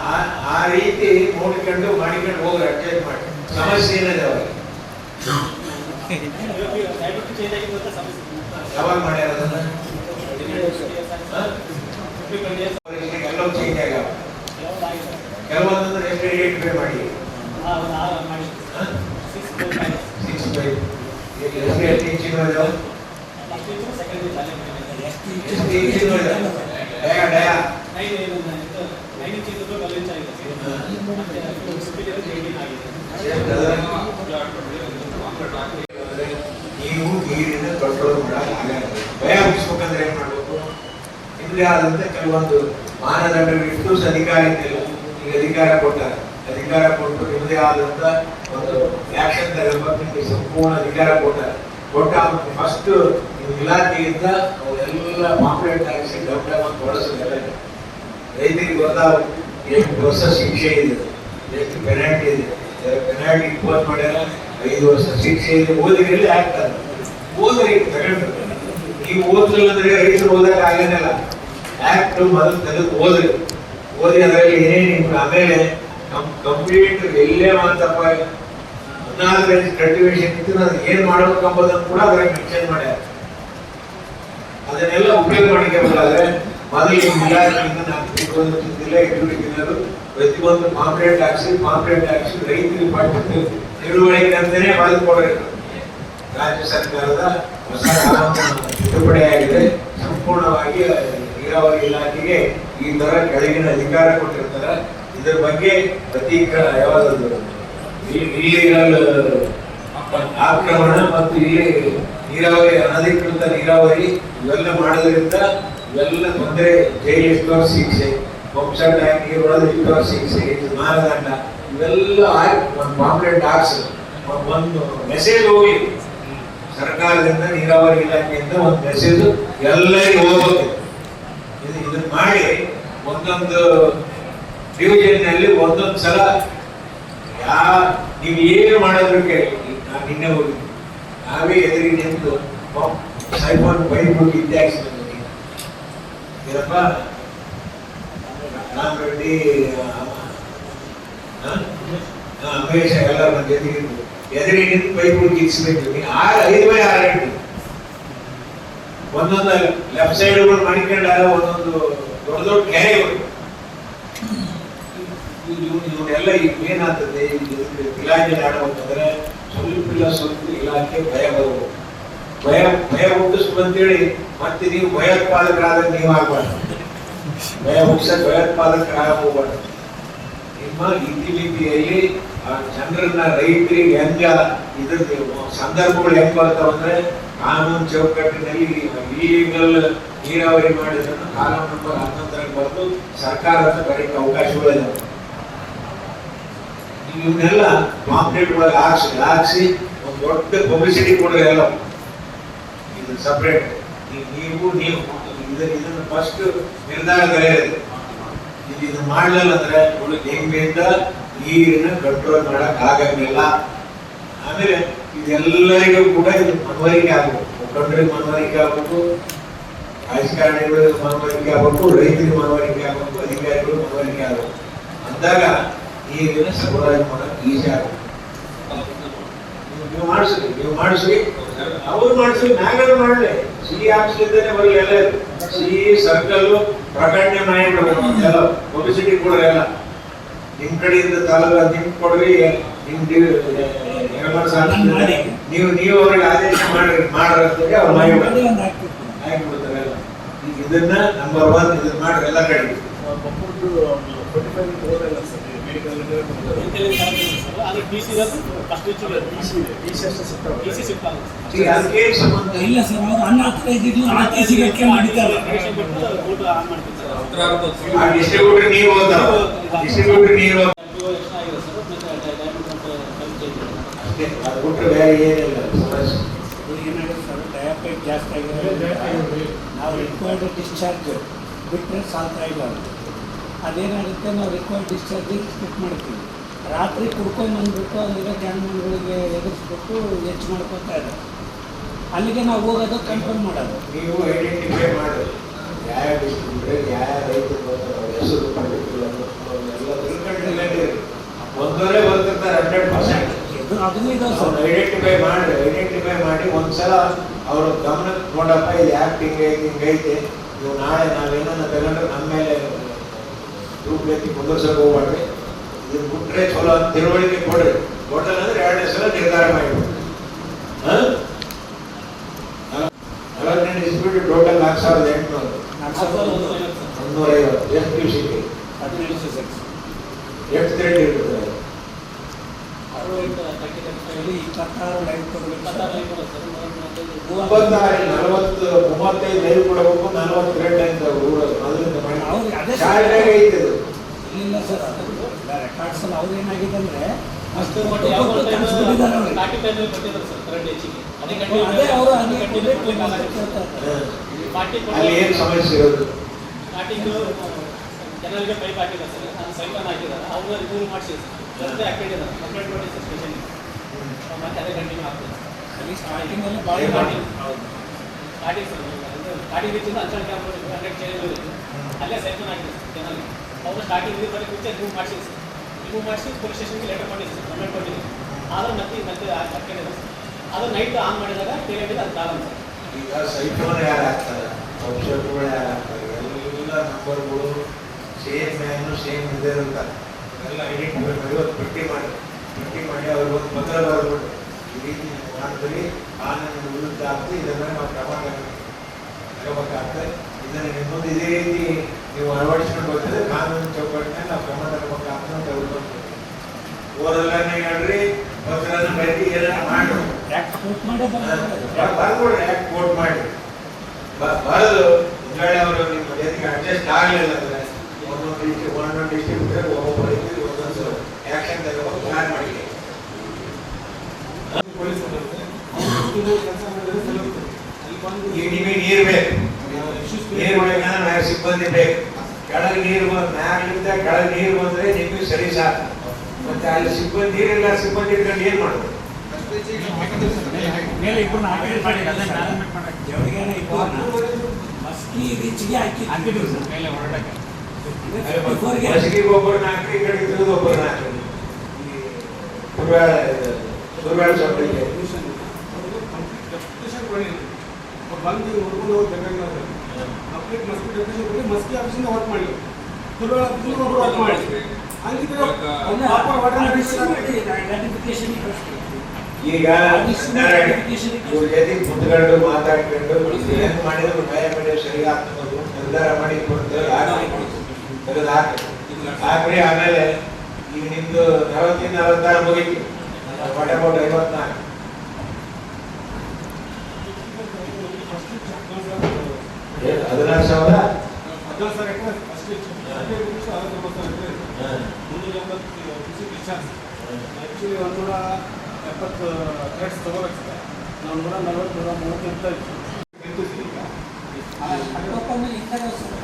Speaker 2: ರೀತಿ ನೋಡಿಕೊಂಡು ಮಾಡಿಕೊಂಡು ಹೋಗ್ರಿ ಅಡ್ಜಸ್ಟ್ ಮಾಡಿ ಸಮಸ್ಯೆ ಏನಿದೆ
Speaker 3: ಸಮಸ್ಯೆ
Speaker 2: ಯಾವಾಗ ಮಾಡ್ಯಾರ? ಎಲ್ಲವೂ ಚೇಂಜ್ ಆಗ್ಯಾವ ಕೆಲವೊಂದಂದ್ರೆ ಎಷ್ಟು ರೇಟ್ ಪೇ ಮಾಡಿ? ಸಿಕ್ಸ್ ಬೈ ನೀವು ನೀರಿನ ಕಂಟ್ರೋಲ್ ಮಾಡಕ್ಕಾಗಲ್ಲ ಭಯ ಹುಟ್ಟಿಸ್ಬೇಕಂದ್ರೆ ಏನ್ ಮಾಡ್ಬೇಕು? ನಿಮ್ದೇ ಆದಂತ ಕೆಲವೊಂದು ಮಾನದಂಡಗಳಿಟ್ಟು ಅಧಿಕಾರ ಈಗ ಅಧಿಕಾರ ಕೊಟ್ಟಾರೆ ಅಧಿಕಾರ ಕೊಟ್ಟು ನಿಮ್ಮದೇ ಆದಂತ ಒಂದು ಆಕ್ಷನ್ ತಗೋಬೇಕು ನಿಮ್ಗೆ ಸಂಪೂರ್ಣ ಅಧಿಕಾರ ಕೊಟ್ಟಾರೆ ಕೊಟ್ಟ ಫಸ್ಟ್ ನಿಮ್ಮ ಇಲಾಖೆಯಿಂದ ಎಲ್ಲ ಪಾಂಪ್ಲೆಟ್ ಹಾಕಿಸಿ ಡಬ್ ಡಬ್ ಅಂತ ಹೊಡೆಸೋದೆಲ್ಲ ರೈತರಿಗೆ ಗೊತ್ತಾಗ ಎಷ್ಟು ವರ್ಷ ಶಿಕ್ಷೆ ಇದೆ? ಎಷ್ಟು ಪೆನಾಲ್ಟಿ ಇದೆ? ಪೆನಾಲ್ಟಿ ಇಂಪೋಸ್ ಮಾಡ್ಯಾರ? ಐದು ವರ್ಷ ಶಿಕ್ಷೆ ಇದೆ. ಓದಿಗೆಲ್ಲಿ ಆಗ್ತಾರೆ. ಓದ್ರಿ, ತಗೊಂಡ್ರೆ. ನೀವು ಓದ್ಲಿಲ್ಲ ಅಂದ್ರೆ ರೈತರು ಓದಕ್ಕೆ ಆಗಲಿಲ್ಲ ಆಕ್ಟ್ ಮೊದಲು ತೆಗೆದು ಓದ್ರಿ. ಓದಿ ಅದರಲ್ಲಿ ಏನೇನು ನಿಮ್ಗೆ ಆಮೇಲೆ ಕಂಪ್ಲೀಟ್ ಎಲ್ಲೇ ಮಾತಪ್ಪ ಹದಿನಾಲ್ಕು ಕಲ್ಟಿವೇಶನ್ ಇತ್ತು ನಾನು ಏನ್ ಮಾಡ್ಬೇಕಂಬುದನ್ನು ಕೂಡ ಅದ್ರಾಗ ಮೆನ್ಷನ್ ಮಾಡ್ಯಾರ. ಅದನ್ನೆಲ್ಲ ಉಪಯೋಗ ಮಾಡ್ಕೋಬೇಕಾದ್ರೆ ಮೊದಲು ಈ ಇಲಾಖೆಯಿಂದ ನಾನು ತಿಳ್ಕೊಂಡಿದ್ದಿಲ್ಲ ಇಟ್ಟಿದ್ದಾರೆ ಪ್ರತಿಯೊಂದು ಕಾಂಕ್ರೀಟ್ ಹಾಕ್ಸಿ ಕಾಂಕ್ರೀಟ್ ಹಾಕ್ಸಿ ರೈತರಿಗೆ ಪಟ್ಟು ತಿಳುವಳಿಕೆ ಅಂತಾನೆ ಬರೆದುಕೊಡ್ಬೇಕು ರಾಜ್ಯ ಸರ್ಕಾರದ ಹೊಸ ಕಾನೂನು ತಿದ್ದುಪಡಿಯಾಗಿದೆ ಸಂಪೂರ್ಣವಾಗಿ ನೀರಾವರಿ ಇಲಾಖೆಗೆ ಈ ತರ ಕೆಳಗಿನ ಅಧಿಕಾರ ಕೊಟ್ಟಿರ್ತಾರೆ. ಇದರ ಬಗ್ಗೆ ಪ್ರತಿ ಯಾವ್ದು ಇಲ್ಲಿಗಲ್ ಆಕ್ರಮಣ ಮತ್ತು ಇಲ್ಲಿ ನೀರಾವರಿ, ಅನಧಿಕೃತ ನೀರಾವರಿ ಇವೆಲ್ಲ ಮಾಡೋದ್ರಿಂದ ಇವೆಲ್ಲ ತೊಂದರೆ ಜೈಲು ಎಷ್ಟೋ ಶಿಕ್ಷೆ ವಂಶ ನೀರೊಳಗೆ ಎಷ್ಟೋ ಶಿಕ್ಷೆ, ಇದು ಮಾನದಂಡ, ಇವೆಲ್ಲ ಆಗಿ ಒಂದು ಪಾಂಪ್ಲೆಟ್ ಹಾಕ್ಸಿ ಒಂದು ಮೆಸೇಜ್ ಹೋಗಿ ಸರ್ಕಾರದಿಂದ, ನೀರಾವರಿ ಇಲಾಖೆಯಿಂದ ಒಂದು ಮೆಸೇಜ್ ಎಲ್ಲರಿಗೂ ಹೋಗುತ್ತೆ ಇದು ಇದನ್ನ ಮಾಡಿ ಒಂದೊಂದು ಡಿವಿಜನ್ನಲ್ಲಿ ಒಂದೊಂದು ಸಲ ಯಾ, ನೀವು ಏನು ಮಾಡೋದ್ರ ಕೇಳಿ. ನಾನು ನಿನ್ನೆ ಹೋಗಿದ್ದೆ. ನಾವೇ ಎದುರಿಗೆ ನಿಂತು ಸೈಫೋನ್ ಪೈಪ್ ಇದ್ದೆ ಏನಪ್ಪ? ರಾಮ್ ರೆಡ್ಡಿ ಅಮರೇಶ ಎಲ್ಲ ನನ್ನ ಜೊತೆಗೆ ಇದ್ರು. ಎದುರಿಗೆ ನಿಂತು ಪೈಪ್ ಇಕ್ಸ್ಬೇಕು ನೀವು ಆರು, ಐದು ಬೈ ಆರು ಗಂಟೆ ಒಂದೊಂದು ಲೆಫ್ಟ್ ಸೈಡ್ಗಳು ಮಾಡ್ಕೊಂಡಾರ ಒಂದೊಂದು ದೊಡ್ಡ ದೊಡ್ಡ ಕೆರೆಗಳು ಇವರೆಲ್ಲ ಈಗ ಏನಾಗ್ತದೆ ಇಲಾಖೆ ಆಡಬೇಕಂದ್ರೆ ಸ್ವಲ್ಪ ಇಲ್ಲ ಸ್ವಲ್ಪ ಇಲಾಖೆ ಭಯ ಬರಬೇಕು. ಭಯ ಭಯ ಹುಟ್ಟಿಸ್ಬೇಕಂತೇಳಿ ಮತ್ತೆ ನೀವು ಭಯೋತ್ಪಾದಕರಾದ್ರೆ ನೀವು ಆಗ್ಬಾರ್ದು. ಭಯ ಹುಟ್ಟಿಸ ಭಯೋತ್ಪಾದಕರಾಗ ಹೋಗ್ಬಾರ್ದು ನಿಮ್ಮ ಇತಿಮಿತಿಯಲ್ಲಿ ಆ ಜನರನ್ನ ರೈತರಿಗೆ ಹೆಂಗ ಇದ್ರ ಸಂದರ್ಭಗಳು ಹೆಂಗ್ ಬರ್ತಾವಂದ್ರೆ ಕಾನೂನು ಚೌಕಟ್ಟಿನಲ್ಲಿ ಇಲ್ಲಿಗಲ್ ನೀರಾವರಿ ಮಾಡಿದ್ರನ್ನು ಕಾನೂನು ನಂಬರ್ ಹನ್ನೊಂದರಲ್ಲಿ ಬರೆದು ಸರ್ಕಾರ ಬರೀ ಬರೀಕ್ಕೆ ಅವಕಾಶಗಳಿದೆ ಇವನ್ನೆಲ್ಲ ಪಾಂಪ್ಲೆಟ್ ಒಳಗೆ ಹಾಕ್ಸಿ ಹಾಕ್ಸಿ ಒಂದು ದೊಡ್ಡ ಪಬ್ಲಿಸಿಟಿ ಕೊಡ್ರಿ ಎಲ್ಲ ಇದು ಸಪ್ರೇಟ್ ನೀವು ನೀವು. ಇದನ್ನ, ಇದನ್ನು ಫಸ್ಟ್ ನಿರ್ಧಾರ ತಲೆಯಿದೆ ಇದು ಇದು ಮಾಡಲಿಲ್ಲ ಅಂದ್ರೆ ಹೆಂಗಿಂದ ನೀರಿನ ಕಂಟ್ರೋಲ್ ಮಾಡಕ್ ಆಗಂಗಿಲ್ಲ. ಆಮೇಲೆ ಇದೆಲ್ಲರಿಗೂ ಕೂಡ ಇದು ಮನವರಿಕೆ ಆಗ್ಬೇಕು. ಮುಖಂಡರಿಗೆ ಮನವರಿಕೆ ಆಗ್ಬೇಕು ರಾಜಕಾರಣಿಗಳಿಗೆ ಮನವರಿಕೆ ಆಗ್ಬೇಕು, ರೈತರಿಗೆ ಮನವರಿಕೆ ಆಗ್ಬೇಕು ಅಧಿಕಾರಿಗಳು ಮನವರಿಕೆ ಆಗ್ಬೇಕು. ಅಂದಾಗ ನೀರಿನ ಸರಬರಾಜು ಮಾಡಕ್ ಈಸಿ ಆಗ್ಬೇಕು. ನೀವು- ಮಾಡಿಸ್ರಿ ನೀವು ಮಾಡಿಸ್ರಿ. ಅವ್ರು ಮಾಡಿಸ್ರಿ ಮ್ಯಾಗಲ್ ಮಾಡಲಿ. ಸಿ ಹಾಕ್ಸ್ಲಿದ್ದಾನೆ ಬರಲಿ ಎಲ್ಲ. ಸಿ ಸರ್ಕಲ್ ಪ್ರಕಟಣೆ ಮಾಡಿಬಿಡ್ಬೇಕು ಎಲ್ಲ ಪಬ್ಲಿಸಿಟಿ ಕೊಡ್ರಿ ಎಲ್ಲ. ನಿಮ್ ಕಡೆಯಿಂದ ತಾಲೂಕ ನಿಮ್ ಕೊಡ್ರಿ ನಿಮ್ ನೀವು ನೀವು ಅವ್ರಿಗೆ ಆದೇಶ ಮಾಡ್ರಿ ಮಾಡ್ರಿ ಅವ್ರು ಮಾಡಿಬಿಡ್ತಾರೆ.
Speaker 1: ಒಂದು ಹಾಕ್ಬೇಕು.
Speaker 2: ಹಾಕಿಬಿಡ್ತಾರೆ ಎಲ್ಲ. ಈಗ ಇದನ್ನ ನಂಬರ್ ಒನ್ ಇದನ್ನ ಮಾಡ್ರಿ ಎಲ್ಲ ಕಡೆ
Speaker 1: ಇಲ್ಲ ಸರ್ ಅವ್ರು
Speaker 3: ಮಾಡ್ತೀನಿ ಸರ್
Speaker 2: ಆ ಡಿಸ್ಟ್ರಿಬ್ಯೂಟರ್ ನೀವು ಡಿಸ್ಟ್ರಿಬ್ಯೂಟರ್ ನೀವು ಅದು ಬೇರೆ ಏನಿಲ್ಲ
Speaker 1: ಸರ್ ಡಯಾಪೈಟ್ ಜಾಸ್ತಿ ಆಗಿದೆ ನಾವು ರಿಕ್ವೈರ್ಡ್ ಡಿಸ್ಚಾರ್ಜ್ ಬಿಟ್ಟರೆ ಸಾಲ್ತಾ ಇಲ್ಲ. ಅದು ಅದೇನಾಗುತ್ತೆ ನಾವು ರಿಕ್ವೈರ್ಡ್ ಡಿಸ್ಚಾರ್ಜ್ ಸ್ಕಿಪ್ ಮಾಡ್ತೀವಿ. ರಾತ್ರಿ ಕುಡ್ಕೊಂಡು ಬಂದ್ಬಿಟ್ಟು ಅಲ್ಲಿರೋ ಜಾನುವಾರುಗಳಿಗೆ ಎದುರಿಸ್ಬಿಟ್ಟು ಹೆಚ್ಚು ಮಾಡ್ಕೊತಾ ಇದ್ದಾರೆ. ಅಲ್ಲಿಗೆ ನಾವು ಹೋಗೋದು ಕಂಟ್ರೋಲ್ ಮಾಡೋದು.
Speaker 2: ನೀವು ಐಡೆಂಟಿಫೈ ಮಾಡಿ. ಯಾವ ಯಾರು ಯಾವ ರೈತರು ಬರ್ತಾರೆ ಹೆಸರು. ಒಂದವರೇ ಬರ್ತಿರ್ತಾರೆ ಹಂಡ್ರೆಡ್ ಪರ್ಸೆಂಟ್
Speaker 1: ಇದು ಅದನ್ನೂ
Speaker 2: ಅವ್ರು
Speaker 1: ಸರ್
Speaker 2: ಐಡೆಂಟಿಫೈ ಮಾಡಿ ಐಡೆಂಟಿಫೈ ಮಾಡಿ ಒಂದ್ಸಲ ಅವ್ರ ಗಮನಕ್ಕೆ ನೋಡಪ್ಪ ಇದು ಯಾಕೆ ಹಿಂಗೈತೆ ಹಿಂಗೈತೆ ನೀವು ನಾಳೆ ನಾವೇನನ್ನ ತಗೊಂಡ್ರೆ ನಮ್ಮ ಮೇಲೆ ಗ್ರೂಪ್ ಎತ್ತಿ ಕುಂದರ್ಸಕ್ ಹೋಗ್ಬೇಡ್ರಿ. ಇದನ್ನ ಕೊಟ್ಟರೆ ಚಲೋ ಅಂತ ತಿಳುವಳಿಕೆ ಕೊಡ್ರಿ ಟೋಟಲ್ ಅಂದ್ರೆ ಎರಡನೇ ಸಲ ನಿರ್ಧಾರ ಮಾಡಿಬಿಡ್ರಿ ನಲವತ್ತೆಂಟು ಡಿಸ್ಟ್ರಿಬ್ಯೂಟ್ ಟೋಟಲ್ ನಾಲ್ಕು ಸಾವಿರದ ಎಂಟುನೂರು. ಮುನ್ನೂರ ಐವತ್ತು ಎಷ್ಟು ದಿವಸಕ್ಕೆ? ಎಷ್ಟು ಥ್ರೆಡ್ ಇರ್ತದೆ
Speaker 1: ಇಪ್ಪತ್ತಾರು
Speaker 2: ನಲವತ್ತು ಮೂವತ್ತೈದು ಲೈವ್ ಕೊಡಬೇಕು ನಲವತ್ತು ಥ್ರೆಡ್ ಅಂತ
Speaker 1: ಅವ್ರಿಗೆ
Speaker 2: ಐತೆ ಅದು
Speaker 1: ಇಲ್ಲ ಸರ್ ರೆಕಾರ್ಡ್ಸ್ ಅವ್ರು ಏನಾಗಿದೆ ಅಂದ್ರೆ
Speaker 3: ಅಷ್ಟು ಅದೇ
Speaker 1: ಅವರು
Speaker 2: ಅಲ್ಲಿ ಏನು ಸಮಸ್ಯೆ ಇರೋದು?
Speaker 3: ಸ್ಟಾರ್ಟಿಂಗ್ ಜನರಿಗೆ ಪೈಪ್ ಹಾಕಿದ್ದಾರೆ ಸರ್. ನಾನು ಸೈಕಲ್ ಹಾಕಿದ್ದಾರೆ. ಅವ್ರನ್ನ ರಿಮೂವ್ ಮಾಡಿಸಿ ಜೊತೆ ಹಾಕಿದ್ದಾರೆ ಕಂಪ್ಲೇಂಟ್ ಮಾಡಿ ಸರ್ ಮತ್ತೆ ಅದೇ ಕಂಟಿನ್ಯೂ ಆಗ್ತದೆ
Speaker 1: ಅಲ್ಲಿ ಮಾಡಿ?
Speaker 3: ಸ್ಟಾರ್ಟಿಂಗ್ ಸರ್ ಸ್ಟಾರ್ಟಿಂಗ್ ರೀತಿಯಿಂದ ಅಂಚನೆ ಕ್ಯಾಂಪ್ ಹಂಡ್ರೆಡ್ ಚೇಂಜ್ ಅಲ್ಲೇ ಸೈಕಲ್ ಹಾಕಿದ್ದಾರೆ ಜನರಿಗೆ. ಅವರು ಸ್ಟಾರ್ಟಿಂಗ್ ಬರೀ ಮುಂಚೆ ರಿಮೂವ್ ಮಾಡಿಸಿ ರಿಮೂವ್ ಮಾಡಿಸಿ ಪೊಲೀಸ್ ಸ್ಟೇಷನ್ಗೆ ಲೆಟರ್ ಸರ್ ಕಂಪ್ಲೇಂಟ್ ಕೊಟ್ಟಿದ್ದೆ ಆದ್ರೆ ಮತ್ತೆ ಮತ್ತೆ ಸರ್ ಅದು ನೈಟ್ ಆನ್ ಮಾಡಿದಾಗ ಕೇಳಿದ್ರೆ ಅದು ಕಾಲ ಸರ್
Speaker 2: ಈಗ ಸೈಫೋನ್ ಯಾರು ಹಾಕ್ತಾರೆ ಔಷಧಗಳು ಯಾರು ಸೇಮ್ ಅಂತ ಮಾಡಿ ಮಾಡಿ ಅವ್ರಿಗೆ ಒಂದು ಪತ್ರ ವಿರುದ್ಧ ಆಗ್ತದೆ ಇದನ್ನ ನಾವು ಇದನ್ನು ಮುಂದೆ ಇದೇ ರೀತಿ ನೀವು ಅಳವಡಿಸ್ಕೊಂಡು ಹೋಗ್ತದೆ ಕಾನೂನು ಚೌಕಟ್ಟಿನಲ್ಲಿ ನಾವು ಕ್ರಮ ತಗೋಬೇಕಾಗ್ತದೆ ಅಂತ ಹೇಳ್ಕೊಂಡು ಓದಲ್ಲೇ ಹೇಳ್ರಿ ಪತ್ರನ ಬರೀ ಎಲ್ಲ ಮಾಡು. ಬರ್ಕೊಡ್ರಿ ಯಾಕೆ ಕೋಟ್ ಮಾಡಿ? ಬ- ಬರೋದು ಒಂದ್ ಅವರು ನಿಮ್ಮ ಜೊತೆಗೆ ಅಡ್ಜಸ್ಟ್ ಆಗಲಿಲ್ಲ ಅಂದ್ರೆ ಒಂದೊಂದು ಡಿಸ್ಟ್ರಿಕ್ಟ್ ಒಂದೊಂದು ಡಿಸ್ಟ್ರಿಕ್ಟ್ ಒಬ್ಬೊಬ್ಬರು ರೀತಿ ಒಂದೊಂದು ಆಕ್ಷನ್ ತಗೋಬೇಕು ಪ್ಲಾನ್ ಮಾಡಿ
Speaker 4: ಪೊಲೀಸ್ ಕೆಲಸ ಮಾಡಿದ್ರೆ ಅಲ್ಲಿ ಬಂದು
Speaker 2: ನೀರು ಬೇಕು. ನೀರು ಮ್ಯಾಗ ಸಿಬ್ಬಂದಿ ಬೇಕು ಕೆಳಗೆ ನೀರು ಬಂದ ಮ್ಯಾಲಿಂದ ಕೆಳಗೆ ನೀರು ಬಂದ್ರೆ ನಿಮಗೆ ಸರಿ ಸಾಕು. ಮತ್ತೆ ಅಲ್ಲಿ ಸಿಬ್ಬಂದಿ ನೀರಿಲ್ಲ ಸಿಬ್ಬಂದಿ ಇಟ್ಕೊಂಡು ಏನ್ ಮಾಡೋದು?
Speaker 1: ಮೇಲೆ ಇಬ್ಬರನ್ನ ಹಾಕಿ. ಮಾಡಿ ಜವಳಿಗೆನ ಇಬ್ಬರನ್ನ ಮಸ್ಕಿ ರಿಚ್ಗೆ ಹಾಕಿ ಹಾಕಿದ್ರು. ಸರ್ ಮೇಲೆ ಹೊರಡಕ್ಕೆ. ಬಿಫೋರ್ಗೆ
Speaker 2: ಬಸ್ಸಿಗೆ ಒಬ್ಬರನ್ನ ಹಾಕಿ ಈ ಕಡೆ ತಿರುಗಿ ಒಬ್ಬರನ್ನ ಹಾಕಿ ಸುರ್ಬ್ಯಾಳ ಸುರ್ಬ್ಯಾಳ ಸೊಪ್ಪಿಗೆ
Speaker 4: ಬಂದು ಬೇಕಾಗಿಲ್ಲ ಕಂಪ್ಲೀಟ್ ಮಸ್ಕಿ ಡೆಪ್ಯೂಟೇಷನ್ ಕೊಡಿ ಮಸ್ಕಿ ಆಫೀಸಿಂದ ವರ್ಕ್ ಮಾಡಿ ತುಳುವ ಆಫೀಸಿಂದ ಒಬ್ಬರು ವರ್ಕ್ ಮಾಡಿ ಹಂಗಿದ್ರೆ ಪ್ರಾಪರ್ ವಾಟರ್
Speaker 1: ಐಡೆಂಟಿಫಿಕೇಶನ್
Speaker 2: ಈಗ ಇವ್ರ ಜೊತೆ ಕುತ್ಕೊಂಡು ಮಾತಾಡ್ಕೊಂಡು ಏನು ಮಾಡಿದ್ರು ಭಯ ಪಡೆಯೋ ಸರಿ ಹಾಕ್ಬೋದು ನಿರ್ಧಾರ ಮಾಡಿ ಕೊಡ್ತು ತೆಗೆದು ಹಾಕಿ ಹಾಕ್ರಿ ಆಮೇಲೆ ಈಗ ನಿಮ್ದು ನಲವತ್ತಿನ ನಲವತ್ತಾರು ಮುಗಿತು. ಐವತ್ನಾಲ್ಕು ಏನ್ ಹದಿನಾರು ಸಾವಿರ
Speaker 4: ಹದಿನಾರು ಸಾವಿರ ಎಕರೆ ಅಷ್ಟೇ ಹದಿನೈದು ನಿಮಿಷ ಅರವತ್ತೊಂಬತ್ತು ಸಾವಿರ ಎಕರೆ ಮುನ್ನೂರ ಎಂಬತ್ತು ಕೃಷಿ ಡಿಸ್ಚಾರ್ಜ್ ಆ್ಯಕ್ಚುಲಿ ಒಂದೂರ ಎಪ್ಪತ್ತು ಥ್ರೆಡ್ಸ್ ತಗೋಬೇಕು ಸರ್ ನಾವು ನೂರ ನಲವತ್ತು ನೂರ ಮೂವತ್ತು ಅಂತ ಇತ್ತು ಈಗ
Speaker 1: ಅಡ್ಡಪ್ಪನ ಇದ್ದಾಗ ಸರ್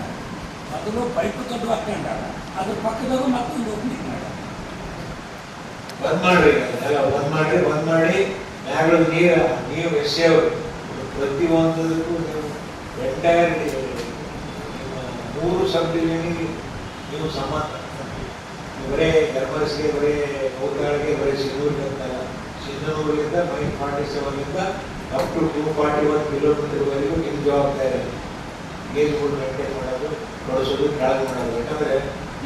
Speaker 1: ಹಾಕೊಂಡಾರ ಅದ್ರ ಪಕ್ಕದಾಗ ಮತ್ತೊಂದು ಓಪನಿಂಗ್ ಮಾಡ
Speaker 2: ಬಂದ್ ಬಂದ್ ಮಾಡ್ರಿ ಬಂದ್ ಮಾಡಿ ಮ್ಯಾಗಳ ನೀರ ನೀವು ಪ್ರತಿ ಪ್ರತಿಯೊಂದಕ್ಕೂ ನೀವು ಎಂಟೈರ್ ಸಬ್ಡಿವಿಷನ್ ನೀವು ಸಮಾನ ಬರೇ ಧರ್ಮಸ್ಗೆ ಬರೇ ಔದಾಳಿಗೆ ಬರೀ ಸಿಂಧೂರಿಗೆ ಅಂತ ಸಿಂಧನೂರಿನಿಂದ by forty ಸೆವೆನ್ನಿಂದ up to two forty one ಕಿಲೋಮೀಟರ್ವರೆಗೂ ನಿಮ್ಮ ಜವಾಬ್ದಾರಿ. ಗೇಜ್ಗಳು ಮೇಂಟೈನ್ ಮಾಡೋದು ಬಳಸೋದು ಕೆಳಗೆ ಮಾಡೋದು. ಯಾಕಂದರೆ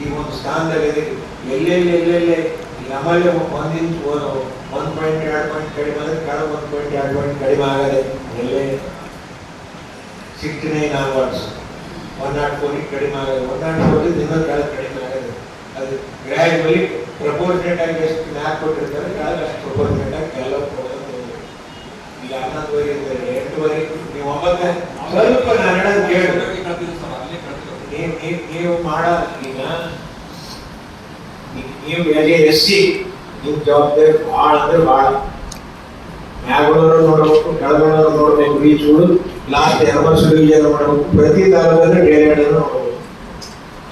Speaker 2: ಈ ಒಂದು ಸ್ಥಾನದಲ್ಲಿ ಎಲ್ಲೆಲ್ಲಿ, ಎಲ್ಲೆಲ್ಲೇ ನಮ್ಮಲ್ಲಿ ಒಂದಿನ ಒನ್ ಪಾಯಿಂಟ್ ಎರಡು ಪಾಯಿಂಟ್ ಕಡಿಮೆ ಆದರೆ ಕೆಳಗೆ ಒಂದು ಪಾಯಿಂಟ್ ಎರಡು ಪಾಯಿಂಟ್ ಕಡಿಮೆ ಆಗದೆ ಎಲ್ಲೇ ಸಿಕ್ಸ್ಟಿ ನೈನ್ ಅವಾರ್ಡ್ಸ್ 104 ಕಡಿಮೆ ಆಗೋದು 104 ಇನ್ನೊಂದು ಕೆಳಗೆ ಕಡಿಮೆ ಆಗೋದು ಅದು ಗ್ರ್ಯಾಜುವಲಿ ಪ್ರಪೋರ್ಷನೇಟ್ ಆಗಿ ಎಷ್ಟು ಮ್ಯಾಕ್ ಕೊಟ್ಟಿರ್ತಾರೆ ಕೆಳಗೆ ಅಷ್ಟು ಪ್ರಪೋರ್ಷನೇಟ್ ಆಗಿ ಎಲ್ಲ ಈಗ ಹನ್ನೊಂದುವರೆಯಿಂದ ಎಂಟುವರೆ ನೀವು ಒಂಬತ್ತು ಸ್ವಲ್ಪ ನಾನು ಹೇಳೋದು ಕೇಳಿ ನೀವು ಮಾಡೋ ಈಗ ನೀವು ಎಲ್ಲಿ ಎಸ್ ಸಿ ನಿಮ್ಮ ಜವಾಬ್ದಾರಿ ಭಾಳ ಅಂದ್ರೆ ಭಾಳ ಮ್ಯಾಗಳವರು ನೋಡ್ಬೇಕು ಕೆಳಗಳವರು ನೋಡ್ಬೇಕು ರೀಚ್ ಲಾಸ್ಟ್ ಎರ್ಮರ್ಸ್ ಡಿವಿಷನ್ ಮಾಡಬೇಕು? ಪ್ರತಿ ತಾಲೂಕಲ್ಲಿ ಡೇರೇಡ್ ನೋಡ್ಬೇಕು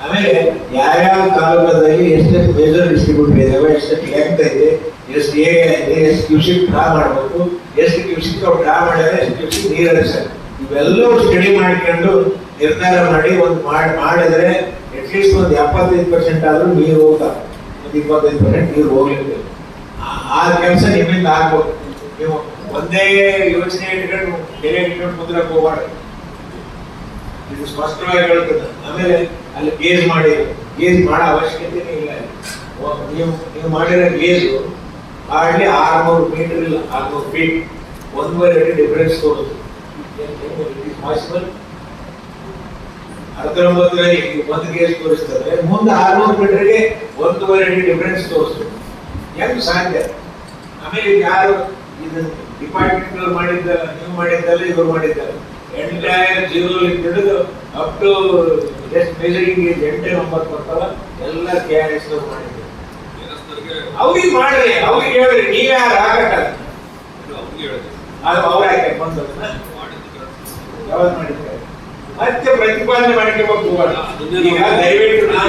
Speaker 2: ಆಮೇಲೆ ಯಾವ್ಯಾವ ತಾಲೂಕದಲ್ಲಿ ಎಷ್ಟೆಷ್ಟು ಮೇಜರ್ ಡಿಸ್ಟ್ರಿಬ್ಯೂಟರ್ ಇದಾವೆ, ಎಷ್ಟೆಷ್ಟು ಲೆಂತ್ ಇದೆ, ಎಷ್ಟು ಏರಿಯಾ ಇದೆ, ಎಷ್ಟು ಕ್ಯೂಸಿಕ್ ಡ್ರಾ ಮಾಡಬೇಕು, ಎಷ್ಟು ಕ್ಯೂಸಿಕ್ ಅವ್ರು ಡ್ರಾ ಮಾಡಿದ್ರೆ ಎಷ್ಟು ಕ್ಯೂಸಿಕ್ ನೀರು ಹರಿಸ್ತಾರೆ ಇವೆಲ್ಲವೂ ಸ್ಟಡಿ ಮಾಡ್ಕೊಂಡು ನಿರ್ಧಾರ ಮಾಡಿ ಒಂದು ಮಾಡಿ, ಮಾಡಿದ್ರೆ ಅಟ್ಲೀಸ್ಟ್ ಒಂದು ಎಪ್ಪತ್ತೈದು ಪರ್ಸೆಂಟ್ ಆದರೂ ನೀರು ಹೋಗ್ತಾರೆ ಒಂದು ಇಪ್ಪತ್ತೈದು ಪರ್ಸೆಂಟ್ ನೀರು ಹೋಗ್ಲಿಕ್ಕೆ. ಆ ಕೆಲಸ ನಿಮ್ಮಿಂದ ಆಗ್ಬೋದು ನೀವು ಒಂದೇ ಯೋಚನೆ ಇಟ್ಕೊಂಡು ಬೇರೆ ಇಟ್ಕೊಂಡು ಮುದ್ರೆ ಹೋಗ್ಬಾರ್ದು. ಇದು ಸ್ಪಷ್ಟವಾಗಿ ಹೇಳ್ತದೆ ಆಮೇಲೆ ಅಲ್ಲಿ ಗೇಜ್ ಮಾಡಿ, ಗೇಜ್ ಮಾಡೋ ಅವಶ್ಯಕತೆ ಇಲ್ಲ ನೀವು ನೀವು ಮಾಡಿರೋ ಗೇಜು ಹಾರ್ಡ್ಲಿ ಆರ್ನೂರು ಮೀಟರ್ ಇಲ್ಲ, ಆರ್ನೂರು ಫೀಟ್ ಒಂದೂವರೆ ಅಡಿ ಡಿಫರೆನ್ಸ್ ತೋರಿಸುತ್ತೆ ಪಾಸಿಬಲ್ ಹತ್ತೊಂಬತ್ತರಲ್ಲಿ ಒಂದು ಗೇಜ್ ತೋರಿಸ್ತಾರೆ ಮುಂದೆ ಆರ್ನೂರು ಮೀಟರ್ಗೆ ಒಂದೂವರೆ ಅಡಿ ಡಿಫರೆನ್ಸ್ ತೋರಿಸ್ತದೆ. ಹೆಂಗ್ ಸಾಧ್ಯ? ಆಮೇಲೆ ಯಾರು ಇದು ಡಿಪಾರ್ಟ್ಮೆಂಟ್ ಮಾಡಿದ್ದಲ್ಲ ನೀವು ಮಾಡಿದ್ದಲ್ಲ ಇವ್ರು ಮಾಡಿದ್ದಲ್ಲ. ಎಂಟೈರ್ ಜೀರೋಲಿ ಹಿಡಿದು ಅಪ್ ಟು ಜಸ್ಟ್ ಮೆಜರಿಂಗ್ ಎಂಟು ಒಂಬತ್ತು ಬರ್ತಾವ ಎಲ್ಲ ಕೆ ಆರ್ ಎಸ್ ಮಾಡಿದ್ರು. ಅವ್ರಿಗೆ ಮಾಡ್ರಿ ಅವ್ರಿಗೆ ಹೇಳ್ರಿ ನೀವ್ ಯಾರು ಆಗಲ್ಲ. ಅದು ಅವ್ರ ಬಂದದನ್ನ ಯಾವ್ದು ಮಾಡಿದ್ದಾರೆ ಮತ್ತೆ ಪ್ರತಿಪಾದನೆ ಮಾಡ್ಕೋಬೇಕು ಈಗ ದಯವಿಟ್ಟು